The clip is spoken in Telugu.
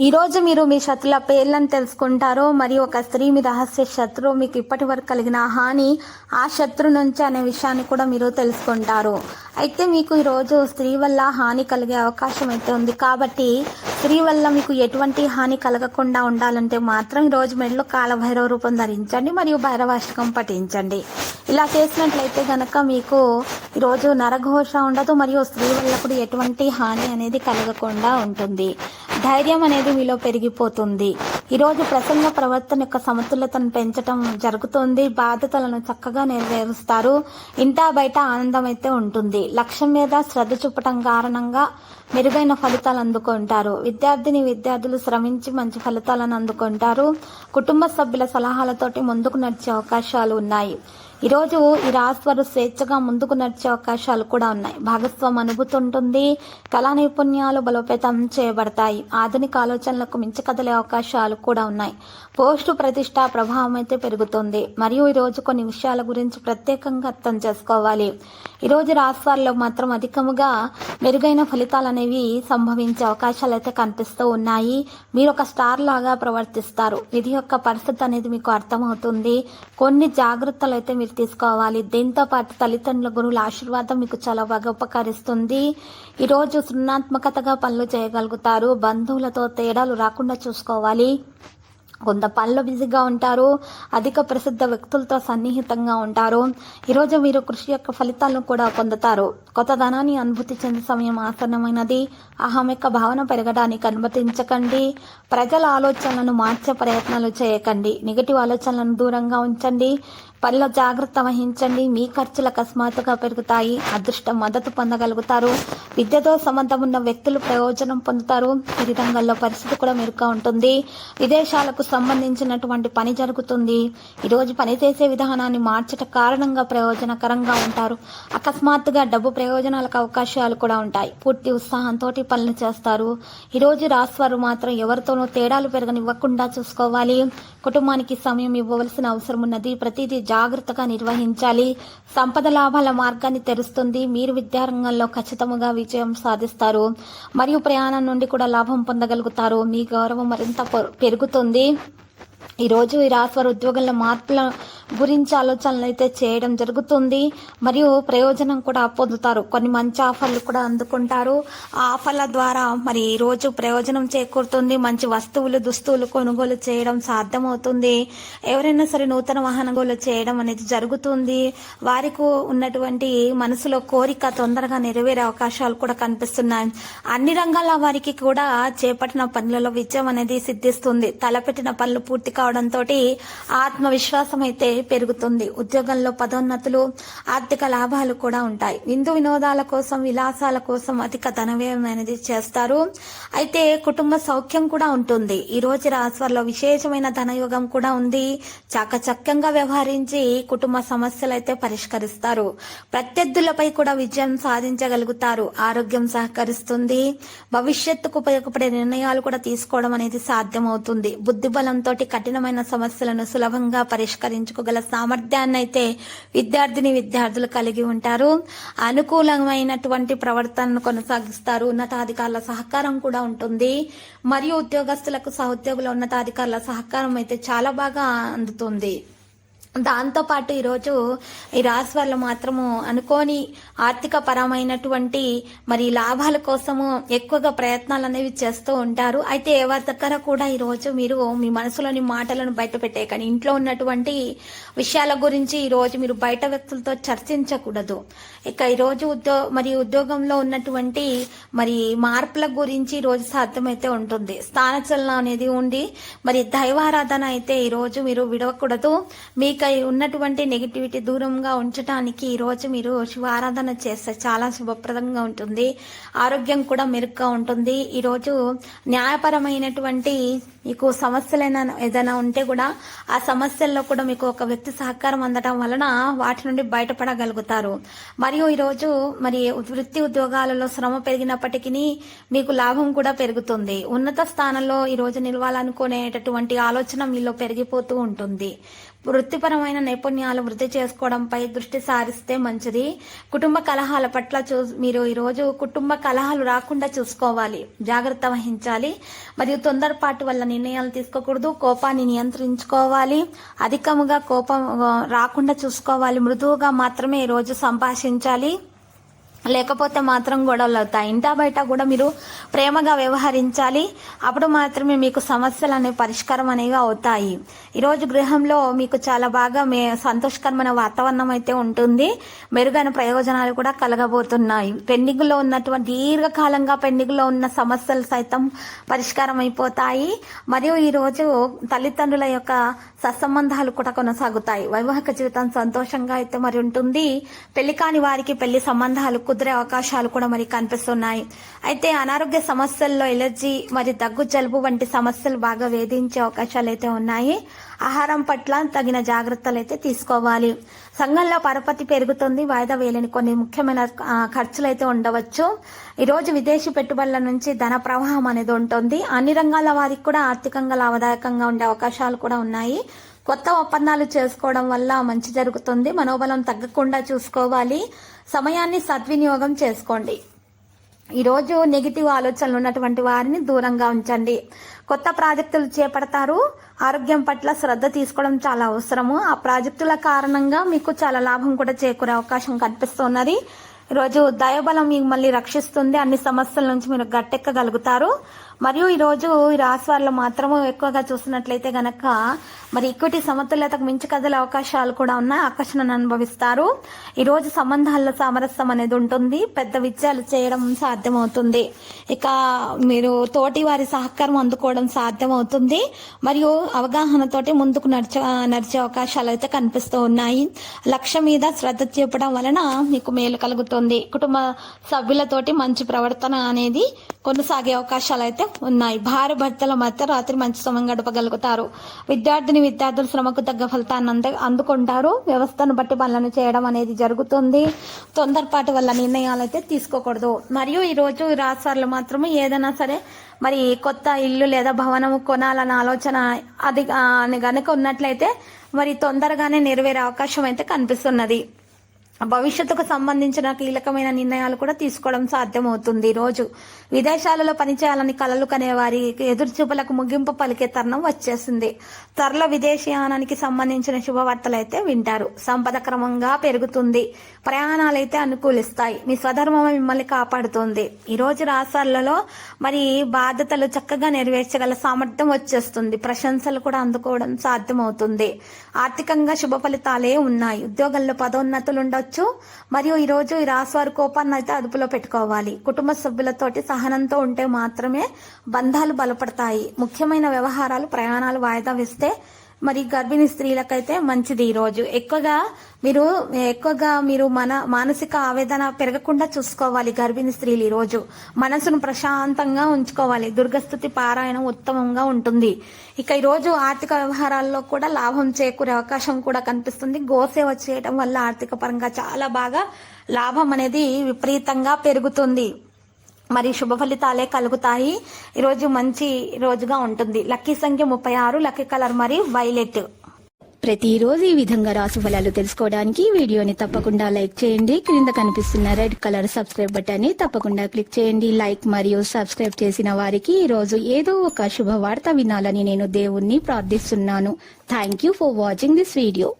ఈరోజు మీరు మీ శత్రుల పేర్లను తెలుసుకుంటారు మరియు ఒక స్త్రీ మీ రహస్య శత్రువు మీకు ఇప్పటి వరకు కలిగిన హాని ఆ శత్రు నుంచి అనే విషయాన్ని కూడా మీరు తెలుసుకుంటారు. అయితే మీకు ఈరోజు స్త్రీ వల్ల హాని కలిగే అవకాశం అయితే ఉంది. కాబట్టి స్త్రీ వల్ల మీకు ఎటువంటి హాని కలగకుండా ఉండాలంటే మాత్రం ఈరోజు మెడలో కాలభైరవ రూపం ధరించండి మరియు భైరవాష్టకం పఠించండి. ఇలా చేసినట్లయితే గనక మీకు ఈరోజు నరఘోష ఉండదు మరియు స్త్రీ వల్ల కూడా ఎటువంటి హాని అనేది కలగకుండా ఉంటుంది. ధైర్యం అనేది మీలో పెరిగిపోతుంది. ఈరోజు ప్రసంగ ప్రవర్తన యొక్క సమతుల్యతను పెంచడం జరుగుతుంది. బాధ్యతలను చక్కగా నెరవేరుస్తారు. ఇంటా బయట ఆనందం అయితే ఉంటుంది. లక్ష్యం మీద శ్రద్ధ చూపటం కారణంగా మెరుగైన ఫలితాలు అందుకుంటారు. విద్యార్థిని విద్యార్థులు శ్రమించి మంచి ఫలితాలను అందుకుంటారు. కుటుంబ సభ్యుల సలహాలతోటి ముందుకు నడిచే అవకాశాలు ఉన్నాయి. ఈరోజు ఈ రాశివారు స్వేచ్ఛగా ముందుకు నడిచే అవకాశాలు కూడా ఉన్నాయి. భాగస్వామి అనుభూతి ఉంటుంది కళా నైపుణ్యాలు బలోపేతం చేయబడతాయి. ఆధునిక ఆలోచనలకు మించి కదలే అవకాశాలు కూడా ఉన్నాయి. పోస్టు ప్రతిష్ట ప్రభావం అయితే పెరుగుతుంది. మరియు ఈరోజు కొన్ని విషయాల గురించి ప్రత్యేకంగా అర్థం చేసుకోవాలి. ఈరోజు రాశివారిలో మాత్రం అధికముగా మెరుగైన ఫలితాలు అనేవి సంభవించే అవకాశాలు అయితే కనిపిస్తూ ఉన్నాయి. మీరు ఒక స్టార్ లాగా ప్రవర్తిస్తారు. విధి యొక్క పరిస్థితి అనేది మీకు అర్థమవుతుంది. కొన్ని జాగ్రత్తలు అయితే మీరు తీసుకోవాలి. దీంతో పాటు తల్లిదండ్రుల గురువుల ఆశీర్వాదం మీకు చాలా బాగా ఉపకరిస్తుంది. ఈరోజు సృణాత్మకతగా పనులు చేయగలుగుతారు. బంధువులతో తేడాలు రాకుండా చూసుకోవాలి. కొంత పనిలో బిజీగా ఉంటారు అధిక ప్రసిద్ధ వ్యక్తులతో సన్నిహితంగా ఉంటారు. ఈరోజు మీరు కృషి యొక్క ఫలితాలను కూడా పొందుతారు. కొత్త ధనాన్ని అనుభూతి చెందే సమయం ఆసన్నమైనది. అహం యొక్క భావన పెరగడానికి అనుమతించకండి. ప్రజల ఆలోచనలను మార్చే ప్రయత్నాలు చేయకండి. నెగటివ్ ఆలోచనలను దూరంగా ఉంచండి. పనిలో జాగ్రత్త వహించండి. మీ ఖర్చులు అకస్మాత్తుగా పెరుగుతాయి. అదృష్టం మద్దతు పొందగలుగుతారు. విద్యతో సంబంధం ఉన్న వ్యక్తులు ప్రయోజనం పొందుతారు. ఈ రంగంలో పరిస్థితి కూడా మెరుగ్గా ఉంటుంది. విదేశాలకు సంబంధించినటువంటి పని జరుగుతుంది. ఈరోజు పనిచేసే విధానాన్ని మార్చట కారణంగా ప్రయోజనకరంగా ఉంటారు. అకస్మాత్తుగా డబ్బు ప్రయోజనాలకు అవకాశాలు కూడా ఉంటాయి. పూర్తి ఉత్సాహంతో పనులు చేస్తారు. ఈరోజు రాశివారు మాత్రం ఎవరితోనూ తేడాలు పెరగనివ్వకుండా చూసుకోవాలి. కుటుంబానికి సమయం ఇవ్వవలసిన అవసరం ఉన్నది. ప్రతిదీ జాగ్రత్తగా నిర్వహించాలి. సంపద లాభాల మార్గాన్ని తెరుస్తుంది. మీరు విద్యారంగంలో ఖచ్చితంగా విజయం సాధిస్తారు. మరియు ప్రయాణం నుండి కూడా లాభం పొందగలుగుతారు. మీ గౌరవం మరింత పెరుగుతుంది. ఈరోజు ఈ రాశివారి ఉద్యోగుల మార్పుల గురించి ఆలోచనలు అయితే చేయడం జరుగుతుంది. మరియు ప్రయోజనం కూడా పొందుతారు. కొన్ని మంచి ఆఫర్లు కూడా అందుకుంటారు. ఆ ఆఫర్ల ద్వారా మరి ఈ రోజు ప్రయోజనం చేకూరుతుంది. మంచి వస్తువులు దుస్తువులు కొనుగోలు చేయడం సాధ్యమవుతుంది. ఎవరైనా సరే నూతన వాహనగోలు కొనుగోలు చేయడం అనేది జరుగుతుంది. వారికి ఉన్నటువంటి మనసులో కోరిక తొందరగా నెరవేరే అవకాశాలు కూడా కనిపిస్తున్నాయి. అన్ని రంగాల వారికి కూడా చేపట్టిన పనులలో విజయం అనేది సిద్ధిస్తుంది. తలపెట్టిన పనులు పూర్తిగా కావడంతో ఆత్మవిశ్వాసం అయితే పెరుగుతుంది. ఉద్యోగంలో పదోన్నతులు ఆర్థిక లాభాలు కూడా ఉంటాయి. విందు వినోదాల కోసం విలాసాల కోసం అధిక ధనవ్యయం అనేది చేస్తారు. అయితే కుటుంబ సౌఖ్యం కూడా ఉంటుంది. ఈ రోజు రాశివారిలో విశేషమైన ధనయోగం కూడా ఉంది. చాకచక్యంగా వ్యవహరించి కుటుంబ సమస్యలు అయితే పరిష్కరిస్తారు. ప్రత్యర్థులపై కూడా విజయం సాధించగలుగుతారు. ఆరోగ్యం సహకరిస్తుంది. భవిష్యత్తుకు ఉపయోగపడే నిర్ణయాలు కూడా తీసుకోవడం అనేది సాధ్యమవుతుంది. బుద్ధి బలంతో కఠినమైన సమస్యలను సులభంగా పరిష్కరించుకోగల సామర్థ్యాన్ని అయితే విద్యార్థిని విద్యార్థులు కలిగి ఉంటారు. అనుకూలమైనటువంటి ప్రవర్తనను కొనసాగిస్తారు. ఉన్నతాధికారుల సహకారం కూడా ఉంటుంది. మరియు ఉద్యోగస్తులకు సహోద్యోగుల ఉన్నతాధికారుల సహకారం అయితే చాలా బాగా అందుతుంది. దాంతో పాటు ఈరోజు ఈ రాశి వాళ్ళు మాత్రము అనుకోని ఆర్థిక పరమైనటువంటి మరి లాభాల కోసము ఎక్కువగా ప్రయత్నాలు అనేవి చేస్తూ ఉంటారు. అయితే ఎవరి దగ్గర కూడా ఈరోజు మీరు మీ మనసులోని మాటలను బయట పెట్టేయకండి. ఇంట్లో ఉన్నటువంటి విషయాల గురించి ఈరోజు మీరు బయట వ్యక్తులతో చర్చించకూడదు. ఇక ఈరోజు ఉద్యో మరి ఉద్యోగంలో ఉన్నటువంటి మరి మార్పుల గురించి ఈరోజు సాధ్యమైతే ఉంటుంది. స్థానచలనం అనేది ఉండి మరి దైవారాధన అయితే ఈరోజు మీరు విడవకూడదు. మీకు ఇక ఉన్నటువంటి నెగిటివిటీ దూరంగా ఉంచడానికి ఈరోజు మీరు శివ ఆరాధన చేస్తే చాలా శుభప్రదంగా ఉంటుంది. ఆరోగ్యం కూడా మెరుగ్గా ఉంటుంది. ఈరోజు న్యాయపరమైనటువంటి మీకు సమస్యలైనా ఏదైనా ఉంటే కూడా ఆ సమస్యల్లో కూడా మీకు ఒక వ్యక్తి సహకారం అందడం వలన వాటి నుండి బయటపడగలుగుతారు. మరియు ఈరోజు మరి వృత్తి ఉద్యోగాలలో శ్రమ పెరిగినప్పటికీ మీకు లాభం కూడా పెరుగుతుంది. ఉన్నత స్థానంలో ఈ రోజు నిలవాలనుకునేటటువంటి ఆలోచన మీలో పెరిగిపోతూ ఉంటుంది. వృత్తిపరమైన నైపుణ్యాలు వృద్ధి చేసుకోవడంపై దృష్టి సారిస్తే మంచిది. కుటుంబ కలహాల పట్ల చూ మీరు ఈరోజు కుటుంబ కలహాలు రాకుండా చూసుకోవాలి. జాగ్రత్త వహించాలి. మరియు తొందరపాటు వల్ల నిర్ణయాలు తీసుకోకూడదు. కోపాన్ని నియంత్రించుకోవాలి. అధికముగా కోపం రాకుండా చూసుకోవాలి. మృదువుగా మాత్రమే ఈరోజు సంభాషించాలి. లేకపోతే మాత్రం గొడవలు అవుతాయి ఇంటా బయట కూడా మీరు ప్రేమగా వ్యవహరించాలి. అప్పుడు మాత్రమే మీకు సమస్యలు అనే పరిష్కారం అనేవి అవుతాయి. ఈరోజు గృహంలో మీకు చాలా బాగా మే సంతోషకరమైన వాతావరణం అయితే ఉంటుంది. మెరుగైన ప్రయోజనాలు కూడా కలగబోతున్నాయి. పెండింగ్లో ఉన్నటువంటి దీర్ఘకాలంగా పెండింగ్లో ఉన్న సమస్యలు సైతం పరిష్కారం అయిపోతాయి. మరియు ఈరోజు తల్లిదండ్రుల యొక్క సత్సంబంధాలు కూడా కొనసాగుతాయి. వైవాహిక జీవితం సంతోషంగా అయితే మరి ఉంటుంది. పెళ్ళి కాని వారికి పెళ్ళి సంబంధాలు కుదిరే అవకాశాలు కూడా మరి కనిపిస్తున్నాయి. అయితే అనారోగ్య సమస్యల్లో ఎలర్జీ మరి దగ్గు జలుబు వంటి సమస్యలు బాగా వేధించే అవకాశాలు అయితే ఉన్నాయి. ఆహారం పట్ల తగిన జాగ్రత్తలు అయితే తీసుకోవాలి. సంఘంలో పరపతి పెరుగుతుంది. వాయిదా వేయలేని కొన్ని ముఖ్యమైన ఖర్చులు అయితే ఉండవచ్చు. ఈ రోజు విదేశీ పెట్టుబడుల నుంచి ధన ప్రవాహం అనేది ఉంటుంది. అన్ని రంగాల వారికి కూడా ఆర్థికంగా లాభదాయకంగా ఉండే అవకాశాలు కూడా ఉన్నాయి. కొత్త ఒప్పందాలు చేసుకోవడం వల్ల మంచి జరుగుతుంది. మనోబలం తగ్గకుండా చూసుకోవాలి. సమయాన్ని సద్వినియోగం చేసుకోండి. ఈరోజు నెగిటివ్ ఆలోచనలు ఉన్నటువంటి వారిని దూరంగా ఉంచండి. కొత్త ప్రాజెక్టులు చేపడతారు. ఆరోగ్యం పట్ల శ్రద్ధ తీసుకోవడం చాలా అవసరము. ఆ ప్రాజెక్టుల కారణంగా మీకు చాలా లాభం కూడా చేకూరే అవకాశం కనిపిస్తున్నది. ఈరోజు దైవబలం మిమ్మల్ని రక్షిస్తుంది. అన్ని సమస్యల నుంచి మీరు గట్టెక్కగలుగుతారు. మరియు ఈరోజు ఈ రాశి వాళ్ళు మాత్రము ఎక్కువగా చూసినట్లయితే గనక మరి ఈక్విటీ సమతుల్యతకు మించి కదిలే అవకాశాలు కూడా ఉన్నాయి ఆకర్షణను అనుభవిస్తారు. ఈ రోజు సంబంధాల్లో సామరస్యం అనేది ఉంటుంది పెద్ద విజయాలు చేయడం సాధ్యమవుతుంది. ఇక మీరు తోటి వారి సహకారం అందుకోవడం సాధ్యమవుతుంది. మరియు అవగాహనతోటి ముందుకు నడిచే నడిచే అవకాశాలు అయితే కనిపిస్తూ ఉన్నాయి. లక్ష్యం మీద శ్రద్ధ చూపడం వలన మీకు మేలు కలుగుతుంది. కుటుంబ సభ్యులతోటి మంచి ప్రవర్తన అనేది కొనసాగే అవకాశాలు అయితే ఉన్నాయి. భార్య భర్తల మధ్య రాత్రి మంచి సమయం గడపగలుగుతారు. విద్యార్థిని విద్యార్థులు శ్రమకు తగ్గ ఫలితాన్ని అంద అందుకుంటారు. వ్యవస్థను బట్టి పనులను చేయడం అనేది జరుగుతుంది. తొందరపాటు వల్ల నిర్ణయాలు అయితే తీసుకోకూడదు. మరియు ఈ రోజు ఈ రాష్ట్రాల్లో మాత్రమే ఏదైనా సరే మరి కొత్త ఇల్లు లేదా భవనము కొనాలన్న ఆలోచన అది కనుక అని గనుక ఉన్నట్లయితే మరి తొందరగానే నెరవేరే అవకాశం అయితే కనిపిస్తున్నది. భవిష్యత్తుకు సంబంధించిన కీలకమైన నిర్ణయాలు కూడా తీసుకోవడం సాధ్యమవుతుంది. రోజు విదేశాలలో పనిచేయాలని కలలు కనే వారి ఎదురు చూపులకు ముగింపు పలికే తరుణం వచ్చేసింది. త్వరలో విదేశీయానానికి సంబంధించిన శుభవార్తలు అయితే వింటారు. సంపద క్రమంగా పెరుగుతుంది. ప్రయాణాలైతే అనుకూలిస్తాయి. మీ స్వధర్మం మిమ్మల్ని కాపాడుతుంది. ఈ రోజు రాష్ట్రాలలో మరి బాధ్యతలు చక్కగా నెరవేర్చగల సామర్థ్యం వచ్చేస్తుంది. ప్రశంసలు కూడా అందుకోవడం సాధ్యమవుతుంది. ఆర్థికంగా శుభ ఫలితాలే ఉన్నాయి. ఉద్యోగంలో పదోన్నతులు ఉండొచ్చు మరియు ఈరోజు ఈ రాశివారి కోపాన్ని అయితే అదుపులో పెట్టుకోవాలి. కుటుంబ సభ్యులతోటి సహనంతో ఉంటే మాత్రమే బంధాలు బలపడతాయి. ముఖ్యమైన వ్యవహారాలు ప్రయాణాలు వాయిదా వేస్తే మరి గర్భిణీ స్త్రీలకైతే మంచిది ఈరోజు రోజు. ఎక్కువగా మీరు ఎక్కువగా మీరు మన మానసిక ఆవేదన పెరగకుండా చూసుకోవాలి గర్భిణీ స్త్రీలు ఈ రోజు. మనసును ప్రశాంతంగా ఉంచుకోవాలి. దుర్గస్థుతి పారాయణం ఉత్తమంగా ఉంటుంది. ఇక ఈరోజు ఆర్థిక వ్యవహారాల్లో కూడా లాభం చేకూరే అవకాశం కూడా కనిపిస్తుంది. గోసేవ చేయటం వల్ల ఆర్థిక పరంగా చాలా బాగా లాభం అనేది విపరీతంగా పెరుగుతుంది. మరి శుభ ఫలితాలే కలుగుతాయి. ఈరోజు మంచి రోజుగా ఉంటుంది. లక్కీ సంఖ్య ముప్పై ఆరు లక్కీ కలర్ మరి వైలెట్. ప్రతిరోజు ఈ విధంగా రాశి ఫలాలు తెలుసుకోవడానికి వీడియోని తప్పకుండా లైక్ చేయండి. క్రింద కనిపిస్తున్న రెడ్ కలర్ సబ్స్క్రైబ్ బటన్ని తప్పకుండా క్లిక్ చేయండి. లైక్ మరియు సబ్స్క్రైబ్ చేసిన వారికి ఈ రోజు ఏదో ఒక శుభవార్త వినాలని నేను దేవుణ్ణి ప్రార్థిస్తున్నాను. Thank you for watching this video